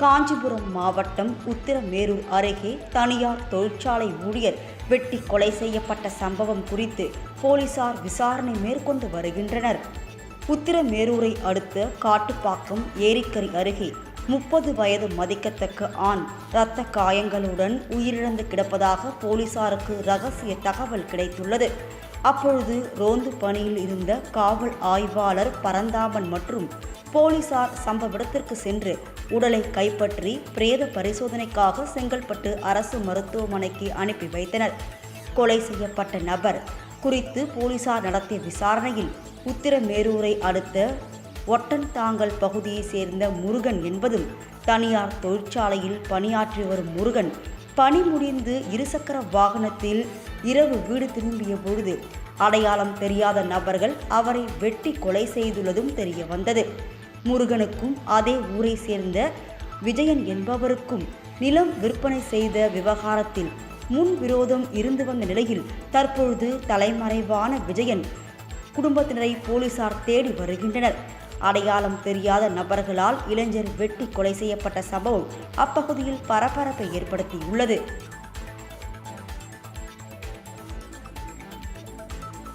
காஞ்சிபுரம் மாவட்டம் உத்திரமேரூர் அருகே தனியார் தொழிற்சாலை ஊழியர் வெட்டி கொலை செய்யப்பட்ட சம்பவம் குறித்து போலீசார் விசாரணை மேற்கொண்டு வருகின்றனர். உத்திரமேரூரை அடுத்த காட்டுப்பாக்கம் ஏரிக்கரை அருகே முப்பது வயது மதிக்கத்தக்க ஆண் இரத்த காயங்களுடன் உயிரிழந்து கிடப்பதாக போலீசாருக்கு ரகசிய தகவல் கிடைத்துள்ளது. அப்பொழுது ரோந்து பணியில் இருந்த காவல் ஆய்வாளர் பரந்தாமன் மற்றும் போலீசார் சம்பவ இடத்திற்கு சென்று உடலை கைப்பற்றி பிரேத பரிசோதனைக்காக செங்கல்பட்டு அரசு மருத்துவமனைக்கு அனுப்பி வைத்தனர். கொலை செய்யப்பட்ட நபர் குறித்து போலீசார் நடத்திய விசாரணையில் உத்திரமேரூரை அடுத்த ஒட்டன்தாங்கல் பகுதியைச் சேர்ந்த முருகன் என்பதும் தனியார் தொழிற்சாலையில் பணியாற்றி வரும் முருகன் பணி முடிந்து இருசக்கர வாகனத்தில் இரவு வீடு திரும்பிய பொழுது அடையாளம் தெரியாத நபர்கள் அவரை வெட்டி கொலை செய்துள்ளதும் தெரிய வந்தது. முருகனுக்கும் அதே ஊரை சேர்ந்த விஜயன் என்பவருக்கும் நிலம் விற்பனை செய்த விவகாரத்தில் முன் விரோதம் இருந்து வந்த நிலையில் தற்பொழுது தலைமறைவான விஜயன் குடும்பத்தினரை போலீசார் தேடி வருகின்றனர். அடையாளம் தெரியாத நபர்களால் இளைஞர் வெட்டி கொலை செய்யப்பட்ட சம்பவம் அப்பகுதியில் பரபரப்பை ஏற்படுத்தியுள்ளது.